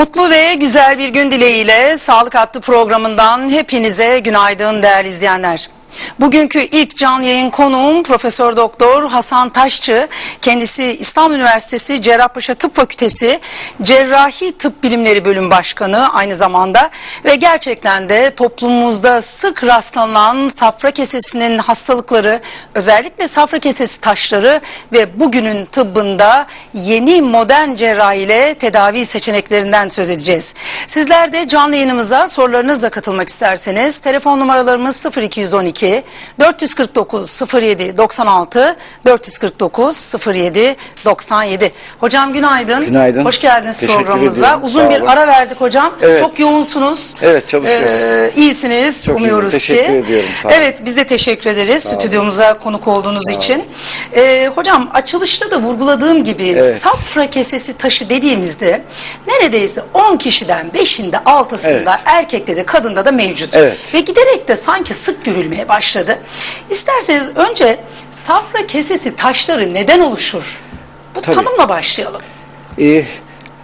Mutlu ve güzel bir gün dileğiyle Sağlık Hattı programından hepinize günaydın değerli izleyenler. Bugünkü ilk canlı yayın konuğum Profesör Doktor Hasan Taşçı. Kendisi İstanbul Üniversitesi Cerrahpaşa Tıp Fakültesi Cerrahi Tıp Bilimleri Bölüm Başkanı aynı zamanda ve gerçekten de toplumumuzda sık rastlanan safra kesesinin hastalıkları özellikle safra kesesi taşları ve bugünün tıbbında yeni modern cerrahi ile tedavi seçeneklerinden söz edeceğiz. Sizler de canlı yayınımıza sorularınızla katılmak isterseniz telefon numaralarımız 0212 449 07 96 449 07 97. Hocam günaydın. Günaydın. Hoş geldiniz Teşekkür programımıza. ediyorum. Uzun bir olun. ara verdik hocam. Evet. Çok yoğunsunuz. Evet, çalışıyoruz. Ee, iyisiniz Çok umuyoruz iyiyim. Teşekkür ki. ediyorum. Sağ olun. Evet biz de teşekkür ederiz Sağ olun. stüdyomuza konuk olduğunuz Sağ olun. için. Ee, hocam açılışta da vurguladığım gibi Evet. safra kesesi taşı dediğimizde neredeyse 10 kişiden 5'inde 6'sında Evet. erkekte de kadında da mevcut. Evet. Ve giderek de sanki sık görülmeye başladı. İsterseniz önce safra kesesi taşları neden oluşur? Bu Tabii. tanımla başlayalım. Ee,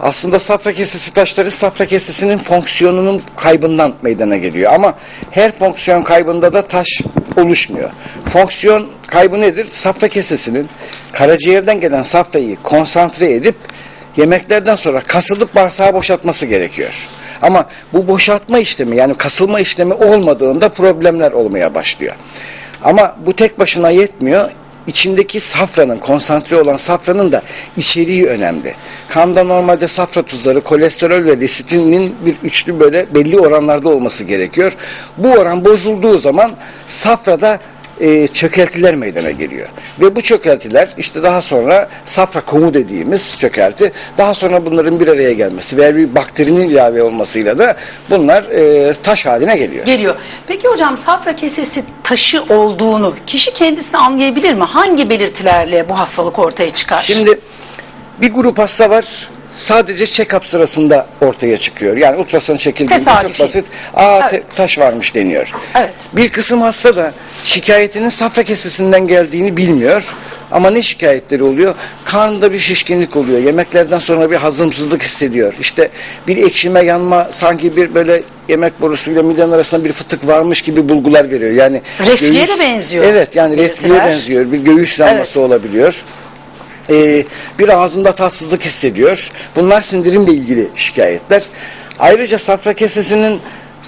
aslında safra kesesi taşları safra kesesinin fonksiyonunun kaybından meydana geliyor. Ama her fonksiyon kaybında da taş oluşmuyor. Fonksiyon kaybı nedir? Safra kesesinin karaciğerden gelen safrayı konsantre edip yemeklerden sonra kasılıp bağırsağı boşaltması gerekiyor. Ama bu boşaltma işlemi yani kasılma işlemi olmadığında problemler olmaya başlıyor. Ama bu tek başına yetmiyor. İçindeki safranın, konsantre olan safranın da içeriği önemli. Kanda normalde safra tuzları, kolesterol ve lisitinin bir üçlü böyle belli oranlarda olması gerekiyor. Bu oran bozulduğu zaman safrada e, çökeltiler meydana geliyor. Ve bu çökeltiler işte daha sonra safra komu dediğimiz çökelti, daha sonra bunların bir araya gelmesi veya bir bakterinin ilave olmasıyla da bunlar e, taş haline geliyor. Geliyor. Peki hocam safra kesesi taşı olduğunu kişi kendisi anlayabilir mi? Hangi belirtilerle bu hastalık ortaya çıkar? Şimdi bir grup hasta var sadece check-up sırasında ortaya çıkıyor. Yani ultrason çekildiğinde Tesadüfi. çok basit aa te- Evet. taş varmış deniyor. Evet. Bir kısım hasta da şikayetinin safra kesesinden geldiğini bilmiyor. Ama ne şikayetleri oluyor? Karnında bir şişkinlik oluyor. Yemeklerden sonra bir hazımsızlık hissediyor. İşte bir ekşime yanma sanki bir böyle yemek borusuyla miden arasında bir fıtık varmış gibi bulgular veriyor. Yani Reflüye göğüs- de benziyor. Evet yani belirtiler. benziyor. Bir göğüs yanması Evet. olabiliyor. Ee, bir ağzında tatsızlık hissediyor. Bunlar sindirimle ilgili şikayetler. Ayrıca safra kesesinin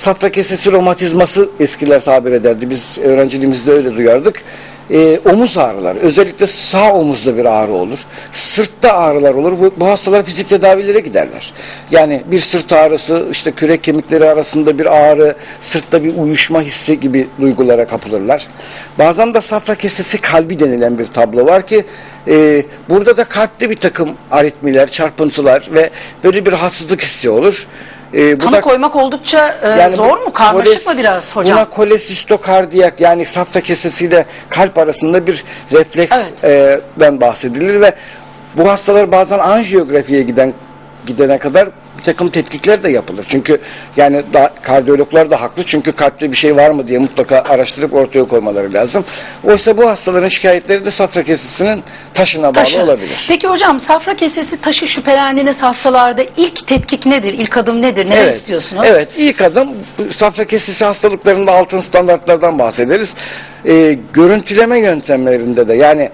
safra kesesi romatizması eskiler tabir ederdi. Biz öğrenciliğimizde öyle duyardık. Ee, omuz ağrıları, özellikle sağ omuzda bir ağrı olur. Sırtta ağrılar olur. Bu, bu hastalar fizik tedavilere giderler. Yani bir sırt ağrısı, işte kürek kemikleri arasında bir ağrı, sırtta bir uyuşma hissi gibi duygulara kapılırlar. Bazen de safra kesesi kalbi denilen bir tablo var ki ee, burada da kalpte bir takım aritmiler, çarpıntılar ve böyle bir rahatsızlık hissi olur. Ee, bu Tanı da- koymak oldukça e, yani zor mu? Karmaşık koles- mı biraz hocam? Buna kolesistokardiyak yani safra kesesiyle kalp arasında bir refleksten bahsedilir ve bu hastalar bazen anjiyografiye giden gidene kadar bir takım tetkikler de yapılır. Çünkü yani da, kardiyologlar da haklı çünkü kalpte bir şey var mı diye mutlaka araştırıp ortaya koymaları lazım. Oysa bu hastaların şikayetleri de safra kesesinin taşına bağlı Taşı. olabilir. Peki hocam safra kesesi taşı şüphelendiğiniz hastalarda ilk tetkik nedir? İlk adım nedir? Ne evet. istiyorsunuz? Evet, ilk adım safra kesesi hastalıklarında altın standartlardan bahsederiz. Ee, görüntüleme yöntemlerinde de yani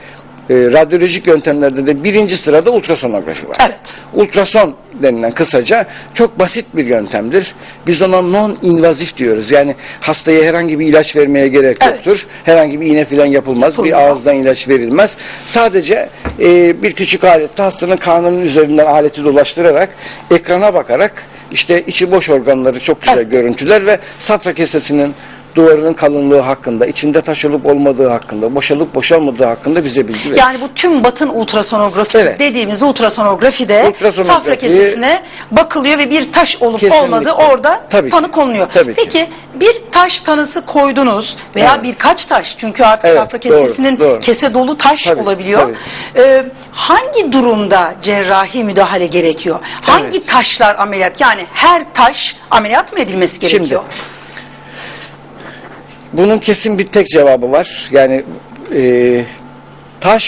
e, radyolojik yöntemlerde de birinci sırada ultrasonografi var. Evet. Ultrason denilen kısaca çok basit bir yöntemdir. Biz ona non-invazif diyoruz. Yani hastaya herhangi bir ilaç vermeye gerek Evet. yoktur. Herhangi bir iğne falan yapılmaz. Yapılmıyor. Bir ağızdan ilaç verilmez. Sadece e, bir küçük alette hastanın karnının üzerinden aleti dolaştırarak ekrana bakarak işte içi boş organları çok güzel Evet. görüntüler ve safra kesesinin duvarının kalınlığı hakkında, içinde taş olup olmadığı hakkında, boşalıp boşalmadığı hakkında bize bilgi verir. Yani bu tüm batın ultrasonografisi Evet. dediğimiz ultrasonografide Ultrasonografi- safra kesesine bakılıyor ve bir taş olup Kesinlikle. olmadığı orada Tabii ki. tanı konuluyor. Tabii ki. Peki bir taş tanısı koydunuz veya Evet. birkaç taş çünkü artık Evet, safra doğru, kesesinin doğru. kese dolu taş Tabii, olabiliyor. Ee, hangi durumda cerrahi müdahale gerekiyor? Hangi taşlar ameliyat? Yani her taş ameliyat mı edilmesi gerekiyor? Bunun kesin bir tek cevabı var. Yani e, taş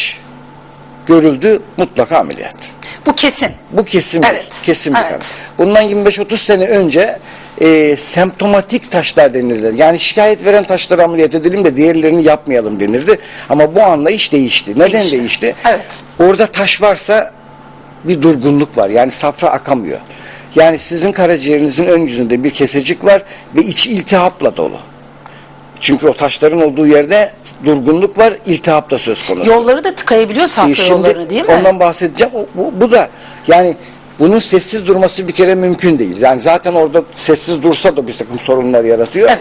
görüldü mutlaka ameliyat. Bu kesin. Bu kesin Evet, kesin bir evet. Bundan 25-30 sene önce e, semptomatik taşlar denirdi. Yani şikayet veren taşları ameliyat edelim de diğerlerini yapmayalım denirdi. Ama bu anlayış değişti. Neden Değişti. değişti? Evet. Orada taş varsa bir durgunluk var. Yani safra akamıyor. Yani sizin karaciğerinizin ön yüzünde bir kesecik var ve içi iltihapla dolu. Çünkü o taşların olduğu yerde durgunluk var, iltihap da söz konusu. Yolları da tıkayabiliyor safra Ee, Şimdi yollarını değil mi? Ondan bahsedeceğim. O- Bu, bu da yani bunun sessiz durması bir kere mümkün değil. Yani zaten orada sessiz dursa da bir takım sorunlar yaratıyor. Evet.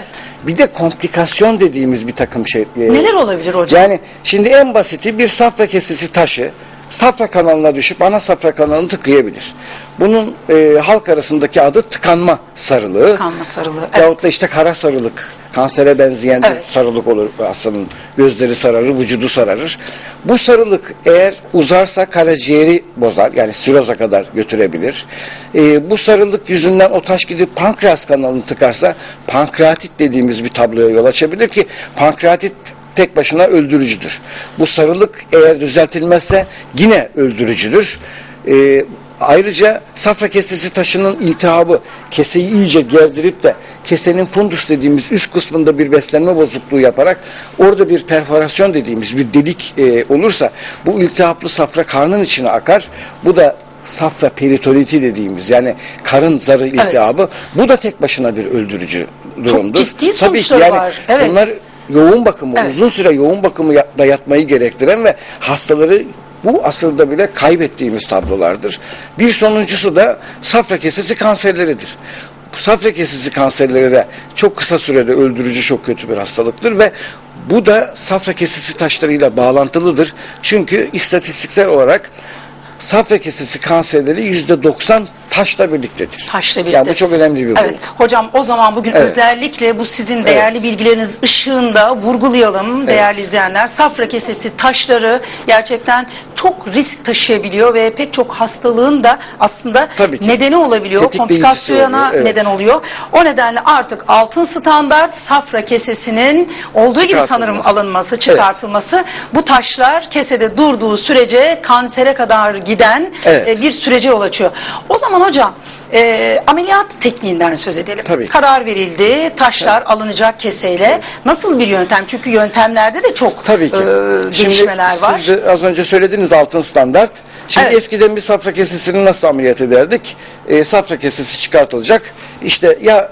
Bir de komplikasyon dediğimiz bir takım şey. e, Neler olabilir hocam? Yani şimdi en basiti bir safra kesesi taşı safra kanalına düşüp ana safra kanalını tıkayabilir. Bunun e, halk arasındaki adı tıkanma sarılığı. Kanma sarılığı. Evet. Yahut da işte kara sarılık, kansere benzeyen Evet. sarılık olur hastanın. Gözleri sararır, vücudu sararır. Bu sarılık eğer uzarsa karaciğeri bozar. Yani siroza kadar götürebilir. Ee, bu sarılık yüzünden o taş gidip pankreas kanalını tıkarsa pankreatit dediğimiz bir tabloya yol açabilir ki pankreatit tek başına öldürücüdür. Bu sarılık eğer düzeltilmezse yine öldürücüdür. Ee, ayrıca safra kesesi taşının iltihabı keseyi iyice gerdirip de kesenin fundus dediğimiz üst kısmında bir beslenme bozukluğu yaparak orada bir perforasyon dediğimiz bir delik e, olursa bu iltihaplı safra karnın içine akar. Bu da safra peritoliti dediğimiz yani karın zarı iltihabı bu da tek başına bir öldürücü durumdur. ciddi Tabii ki yani var. Evet. bunlar yoğun bakımı, Evet. uzun süre yoğun bakımı da yatmayı gerektiren ve hastaları bu asırda bile kaybettiğimiz tablolardır. Bir sonuncusu da safra kesesi kanserleridir. Safra kesesi kanserleri de çok kısa sürede öldürücü çok kötü bir hastalıktır ve bu da safra kesesi taşlarıyla bağlantılıdır. Çünkü istatistiksel olarak safra kesesi kanserleri yüzde 90 taşla birliktedir. Taşla birlikte. Yani bu çok önemli bir grup. Evet. Hocam o zaman bugün Evet. özellikle bu sizin değerli bilgileriniz ışığında vurgulayalım değerli izleyenler. Safra kesesi taşları gerçekten çok risk taşıyabiliyor ve pek çok hastalığın da aslında nedeni olabiliyor. Komplikasyona oluyor, evet. neden oluyor. O nedenle artık altın standart safra kesesinin olduğu gibi sanırım alınması, çıkartılması. Bu taşlar kesede durduğu sürece kansere kadar giden Evet. e, bir sürece yol açıyor. O zaman hocam e, ameliyat tekniğinden söz edelim. Tabii. Karar verildi, taşlar alınacak keseyle. Nasıl bir yöntem? Çünkü yöntemlerde de çok Tabii ki. e, gelişmeler var. Siz de az önce söylediğiniz altın standart. Şimdi Evet. eskiden bir safra kesesini nasıl ameliyat ederdik? E, safra kesesi çıkartılacak. İşte ya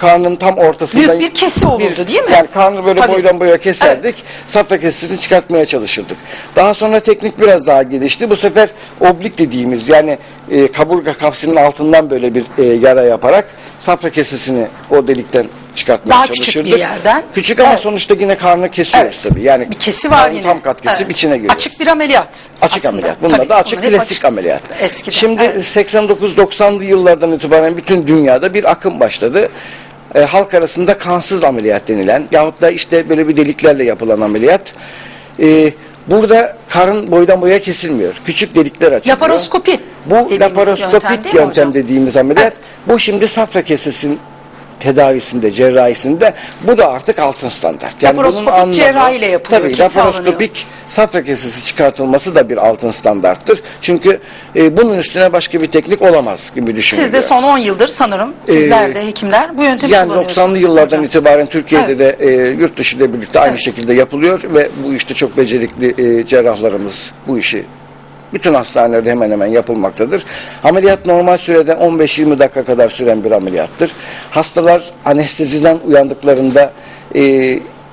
karnın tam ortasında Büyük bir kesi olurdu değil mi? Yani karnı böyle Tabii. boydan boya keserdik. Safra kesesini çıkartmaya çalışırdık. Daha sonra teknik biraz daha gelişti. Bu sefer oblik dediğimiz yani e, kaburga kapsının altından böyle bir e, yara yaparak safra kesesini o delikten çıkartmaya Daha küçük çalışırdık. bir yerden. Küçük ama Evet. sonuçta yine karnı kesiyoruz Evet. tabii. Yani Bir kesi var yine. tam kat kesip Evet. içine giriyor. Açık bir ameliyat. Açık aslında. ameliyat. Bunlar Tabii, da açık plastik ameliyat. Eskiden. Şimdi evet. 89-90'lı yıllardan itibaren bütün dünyada bir akım başladı. E, halk arasında kansız ameliyat denilen yahut da işte böyle bir deliklerle yapılan ameliyat. E, burada karın boydan boya kesilmiyor. Küçük delikler açılıyor. Laparoskopi Bu yöntem laparoskopik yöntem hocam? dediğimiz ameliyat. Evet. Bu şimdi safra kesesinin tedavisinde, cerrahisinde bu da artık altın standart. Laparoskopik cerrahiyle yapılıyor, Tabii laparoskopik safra kesesi çıkartılması da bir altın standarttır. Çünkü e, bunun üstüne başka bir teknik olamaz gibi Siz düşünülüyor. de son 10 yıldır sanırım sizler Ee, de hekimler bu yöntemi yani kullanıyorsunuz 90'lı yıllardan hocam. itibaren Türkiye'de Evet. de e, yurt dışı ile birlikte aynı Evet. şekilde yapılıyor ve bu işte çok becerikli e, cerrahlarımız bu işi bütün hastanelerde hemen hemen yapılmaktadır. Ameliyat normal sürede 15-20 dakika kadar süren bir ameliyattır. Hastalar anesteziden uyandıklarında e,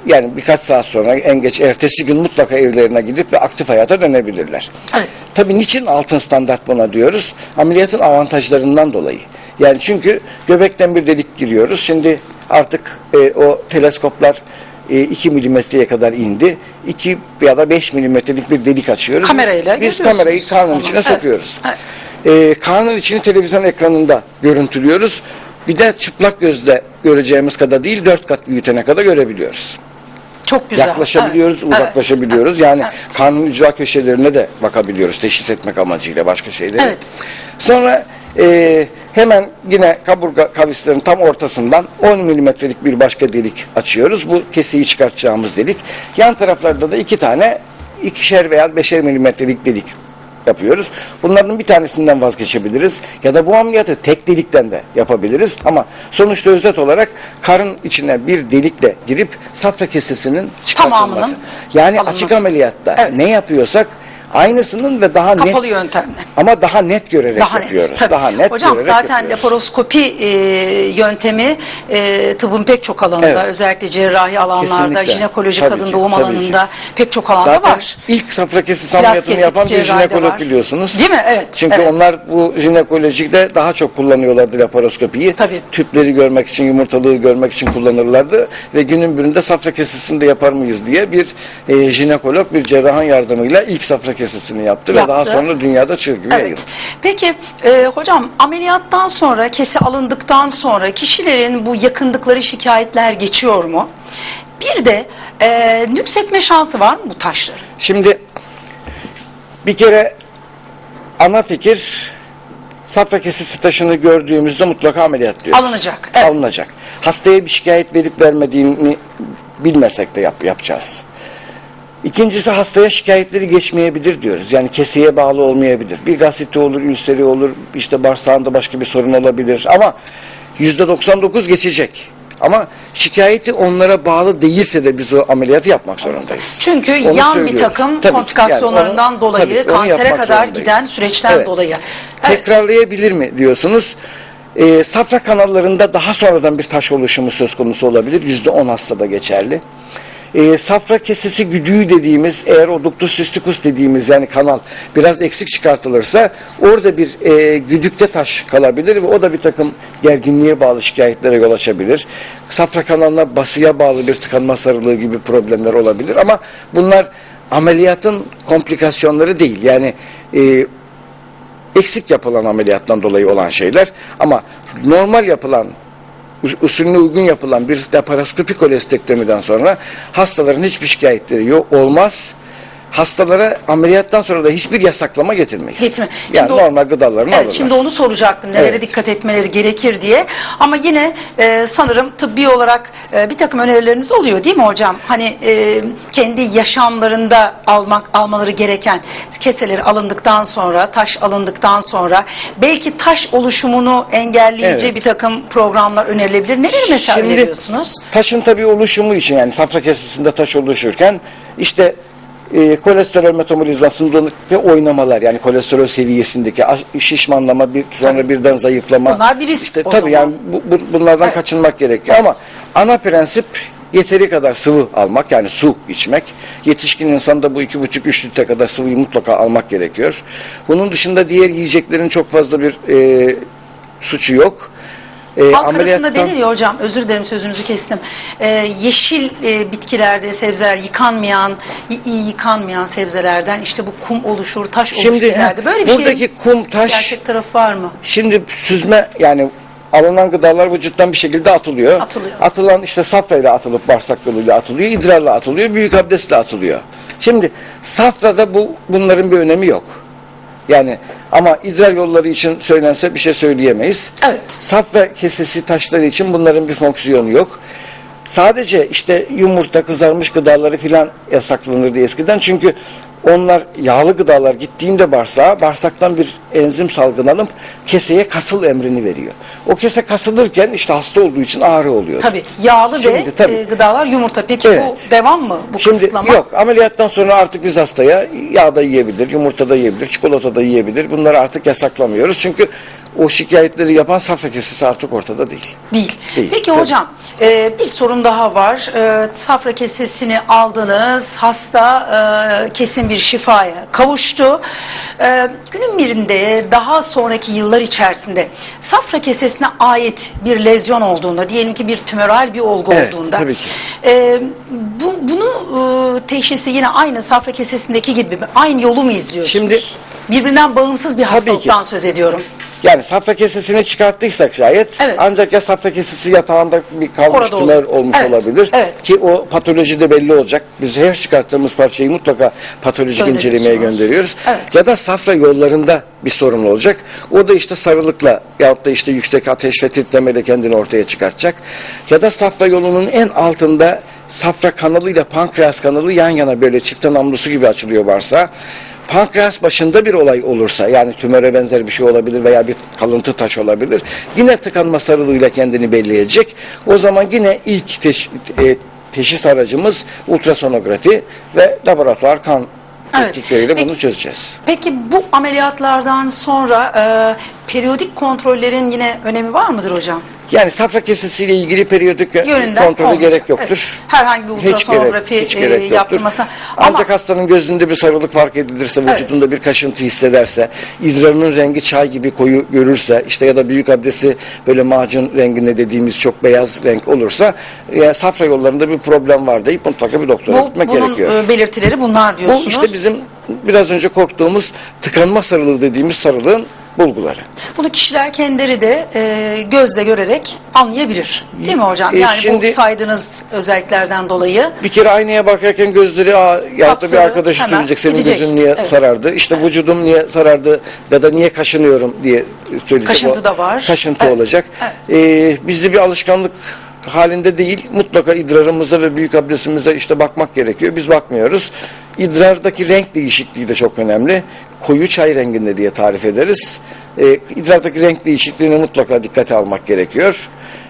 yani birkaç saat sonra en geç ertesi gün mutlaka evlerine gidip ve aktif hayata dönebilirler. Evet. Tabii niçin altın standart buna diyoruz? Ameliyatın avantajlarından dolayı. Yani çünkü göbekten bir delik giriyoruz. Şimdi artık e, o teleskoplar 2 milimetreye kadar indi. 2 ya da 5 milimetrelik bir delik açıyoruz. Kamerayla Biz kamerayı karnın içine Evet. sokuyoruz. Evet. E, karnın içini televizyon ekranında görüntülüyoruz. Bir de çıplak gözle göreceğimiz kadar değil, dört kat büyütene kadar görebiliyoruz. Çok güzel. Yaklaşabiliyoruz, Evet. uzaklaşabiliyoruz. Evet. Yani Evet. karnın ücra köşelerine de bakabiliyoruz teşhis etmek amacıyla başka şeyleri. Evet. Sonra e, hemen yine kaburga kavislerin tam ortasından 10 milimetrelik bir başka delik açıyoruz. Bu keseyi çıkartacağımız delik. Yan taraflarda da iki tane ikişer veya beşer milimetrelik delik yapıyoruz. Bunların bir tanesinden vazgeçebiliriz ya da bu ameliyatı tek delikten de yapabiliriz ama sonuçta özet olarak karın içine bir delikle girip safra kesesinin çıkartılması. Tamamının yani alınması. açık ameliyatta Evet. ne yapıyorsak aynısının ve daha net Kapalı yöntemle. ama daha net görerek Daha net. yapıyoruz. tabii. Daha net Hocam görerek zaten yapıyoruz. laparoskopi e, yöntemi e, tıbbın pek çok alanında Evet. özellikle alanlarda, Kesinlikle. jinekoloji, Tabii kadın ki, doğum alanında pek çok alanda Zaten var. ilk safra Plastik ameliyatını yapan bir jinekolog var. biliyorsunuz. Değil mi? Evet. Çünkü evet. onlar bu jinekolojide daha çok kullanıyorlardı laparoskopiyi. Tabii. Tüpleri görmek için, yumurtalığı görmek için kullanırlardı. Ve günün birinde safra kesesini de yapar mıyız diye bir e, jinekolog bir cerrahın yardımıyla ilk safra kesesini yaptı, ve Yaptı. daha sonra dünyada çığ gibi Evet. yayıldı. Peki e, hocam ameliyattan sonra kese alındıktan sonra kişilerin bu yakındıkları şikayetler geçiyor mu? Bir de e, nüksetme şansı var mı bu taşların? Şimdi bir kere ana fikir safra kesesi taşını gördüğümüzde mutlaka ameliyat diyoruz. Alınacak. Evet. alınacak. Hastaya bir şikayet verip vermediğini bilmesek de yap, yapacağız. İkincisi hastaya şikayetleri geçmeyebilir diyoruz. Yani keseye bağlı olmayabilir. Bir gazete olur, ülseri olur, işte bağırsağında başka bir sorun olabilir ama %99 geçecek. Ama şikayeti onlara bağlı değilse de biz o ameliyatı yapmak zorundayız. Çünkü Onu yan bir söylüyorum. takım Tabii, komplikasyonlarından yani onu- dolayı tabii, kansere kadar zorundayız. giden süreçten Evet. dolayı. Evet. Tekrarlayabilir mi diyorsunuz? Ee, safra kanallarında daha sonradan bir taş oluşumu söz konusu olabilir. Yüzde on hastada geçerli. Ee, safra kesesi güdüğü dediğimiz eğer o ductus cysticus dediğimiz yani kanal biraz eksik çıkartılırsa orada bir e, güdükte taş kalabilir ve o da bir takım gerginliğe bağlı şikayetlere yol açabilir. Safra kanalına basıya bağlı bir tıkanma sarılığı gibi problemler olabilir ama bunlar ameliyatın komplikasyonları değil. Yani e, eksik yapılan ameliyattan dolayı olan şeyler ama normal yapılan usulüne uygun yapılan bir laparoskopik kolestektomiden sonra hastaların hiçbir şikayetleri yok olmaz. Hastalara ameliyattan sonra da hiçbir yasaklama getirmeyiz. Getirme. Yani Şimdi o- normal gıdalarını Evet, alırlar. şimdi onu soracaktım. Nelere Evet. dikkat etmeleri gerekir diye. Ama yine e, sanırım tıbbi olarak e, bir takım önerileriniz oluyor değil mi hocam? Hani e, kendi yaşamlarında almak almaları gereken keseleri alındıktan sonra, taş alındıktan sonra belki taş oluşumunu engelleyici Evet. bir takım programlar önerilebilir. Neleri mesela Şimdi- öneriyorsunuz? Taşın tabii oluşumu için yani safra kesesinde taş oluşurken işte e, kolesterol metabolizmasında ve oynamalar yani kolesterol seviyesindeki şişmanlama bir sonra Tabii. birden zayıflama Bunlar bir risk işte tabii yani bu, bu- bunlardan Evet. kaçınmak gerekiyor ama ana prensip yeteri kadar sıvı almak yani su içmek. Yetişkin insanda bu iki buçuk üç litre kadar sıvıyı mutlaka almak gerekiyor. Bunun dışında diğer yiyeceklerin çok fazla bir e, suçu yok. E, Halk arasında ameliyattan- denir ya hocam, özür dilerim sözünüzü kestim. Ee, yeşil e, bitkilerde, sebzeler yıkanmayan, iyi yıkanmayan sebzelerden işte bu kum oluşur, taş oluşur Şimdi derdi. Böyle bir buradaki şey kum taş gerçek tarafı var mı? Şimdi süzme yani alınan gıdalar vücuttan bir şekilde atılıyor. Atılıyor. Atılan işte safrayla atılıp bağırsak yoluyla atılıyor, idrarla atılıyor, büyük abdestle atılıyor. Şimdi safrada bu bunların bir önemi yok. Yani ama idrar yolları için söylense bir şey söyleyemeyiz. Evet. Safra kesesi taşları için bunların bir fonksiyonu yok. Sadece işte yumurta, kızarmış gıdaları filan yasaklanırdı eskiden. Çünkü onlar yağlı gıdalar gittiğinde bağırsağa, bağırsaktan bir enzim salgılanıp keseye kasıl emrini veriyor. O kese kasılırken işte hasta olduğu için ağrı oluyor. Tabii yağlı Şimdi, ve tabii. e, gıdalar yumurta. Peki Evet. bu devam mı? Bu Şimdi kısıtlama? yok ameliyattan sonra artık biz hastaya yağ da yiyebilir, yumurta da yiyebilir, çikolata da yiyebilir. Bunları artık yasaklamıyoruz. Çünkü o şikayetleri yapan safra kesesi artık ortada değil. Değil. Değil, Peki tabii. hocam e, bir sorun daha var. E, safra kesesini aldınız. Hasta e, kesin bir şifaya kavuştu. E, günün birinde daha sonraki yıllar içerisinde safra kesesine ait bir lezyon olduğunda diyelim ki bir tümöral bir olgu Evet, olduğunda tabii ki. e, bu, bunu e, teşhisi yine aynı safra kesesindeki gibi? Aynı yolu mu izliyorsunuz? Şimdi Birbirinden bağımsız bir hastalıktan söz ediyorum. Yani safra kesesini çıkarttıysak şayet Evet. ancak ya safra kesesi yatağında bir kalmış tümör olmuş Evet, olabilir evet. ki o patoloji de belli olacak. Biz her çıkarttığımız parçayı mutlaka patolojik incelemeye gönderiyoruz. Evet. Ya da safra yollarında bir sorun olacak. O da işte sarılıkla yahut da işte yüksek ateş ve titremeyle kendini ortaya çıkartacak. Ya da safra yolunun en altında safra kanalıyla pankreas kanalı yan yana böyle çifte namlusu gibi açılıyor varsa pankreas başında bir olay olursa yani tümöre benzer bir şey olabilir veya bir kalıntı taş olabilir. Yine tıkanma sarılığıyla kendini belli edecek. O zaman yine ilk teş- e, teşhis aracımız ultrasonografi ve laboratuvar kan Evet. teknikleriyle Peki- bunu çözeceğiz. Peki bu ameliyatlardan sonra e, periyodik kontrollerin yine önemi var mıdır hocam? Yani safra kesesiyle ilgili periyodik Yönünden kontrolü olmayacak. gerek yoktur. Evet. Herhangi bir Hiç ultrasonografi gerek, hiç e, gerek yoktur. yaptırmasına. Ancak Ama hastanın gözünde bir sarılık fark edilirse, Evet. vücudunda bir kaşıntı hissederse, idrarının rengi çay gibi koyu görürse, işte ya da büyük abdesti böyle macun renginde dediğimiz çok beyaz renk olursa, e, safra yollarında bir problem var deyip mutlaka bir doktora bu, gitmek bunun gerekiyor. e, belirtileri bunlar Bu diyorsunuz. işte bizim biraz önce korktuğumuz tıkanma sarılığı dediğimiz sarılığın bulguları. Bunu kişiler kendileri de e, gözle görerek anlayabilir. Değil mi hocam? E, Yani şimdi- bu saydığınız özelliklerden dolayı Bir kere aynaya bakarken gözleri aa, ya da bir arkadaşı söyleyecek senin gidecek. gözün niye Evet. sarardı? İşte vücudum niye sarardı ya da niye kaşınıyorum diye söyleyecek. Kaşıntı O da var. Kaşıntı Evet. olacak. Evet. Ee, bizde bir alışkanlık halinde değil. Mutlaka idrarımıza ve büyük abdestimize işte bakmak gerekiyor. Biz bakmıyoruz. İdrardaki renk değişikliği de çok önemli. Koyu çay renginde diye tarif ederiz. Ee, idrardaki renk değişikliğine mutlaka dikkate almak gerekiyor.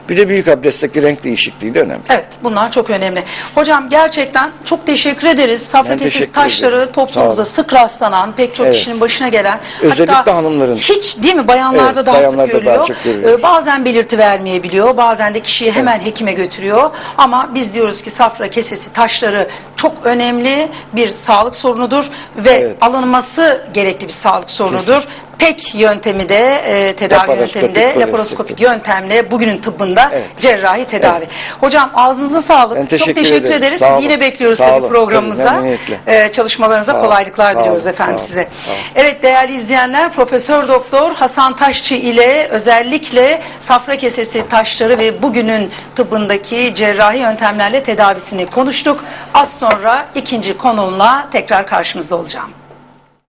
Bir de büyük abdestteki renk değişikliği de önemli. Evet bunlar çok önemli. Hocam gerçekten çok teşekkür ederiz. Kesesi teşekkür taşları ederim. toplumumuzda Sağ olun. sık rastlanan pek çok Evet. kişinin başına gelen Özellikle hatta hanımların. hiç değil mi bayanlarda Evet, daha bayanlarda sık daha görülüyor. çok görülüyor. Ee, bazen belirti vermeyebiliyor. Bazen de kişiyi hemen hekime götürüyor. Ama biz diyoruz ki safra kesesi taşları çok önemli bir sağlık sorunudur ve Evet. alınması gerekli bir sağlık sorunudur. Tek yöntemi de e, tedavi Laparoskopik, yöntemi de laparoskopik yöntemle bugünün tıbbında Evet. cerrahi tedavi. Hocam ağzınıza sağlık. Ben Çok teşekkür teşekkür ederim. ederiz. Sağ olun. Yine bekliyoruz Sağ tabii olun. Tabii, memnuniyetle. Ee, çalışmalarınıza Sağ olun. kolaylıklar Sağ diliyoruz olun. efendim Sağ olun. size. Sağ olun. Evet değerli izleyenler Profesör Doktor Hasan Taşçı ile özellikle safra kesesi taşları ve bugünün tıbbındaki cerrahi yöntemlerle tedavisini konuştuk. Az sonra ikinci konumla tekrar karşınızda olacağım.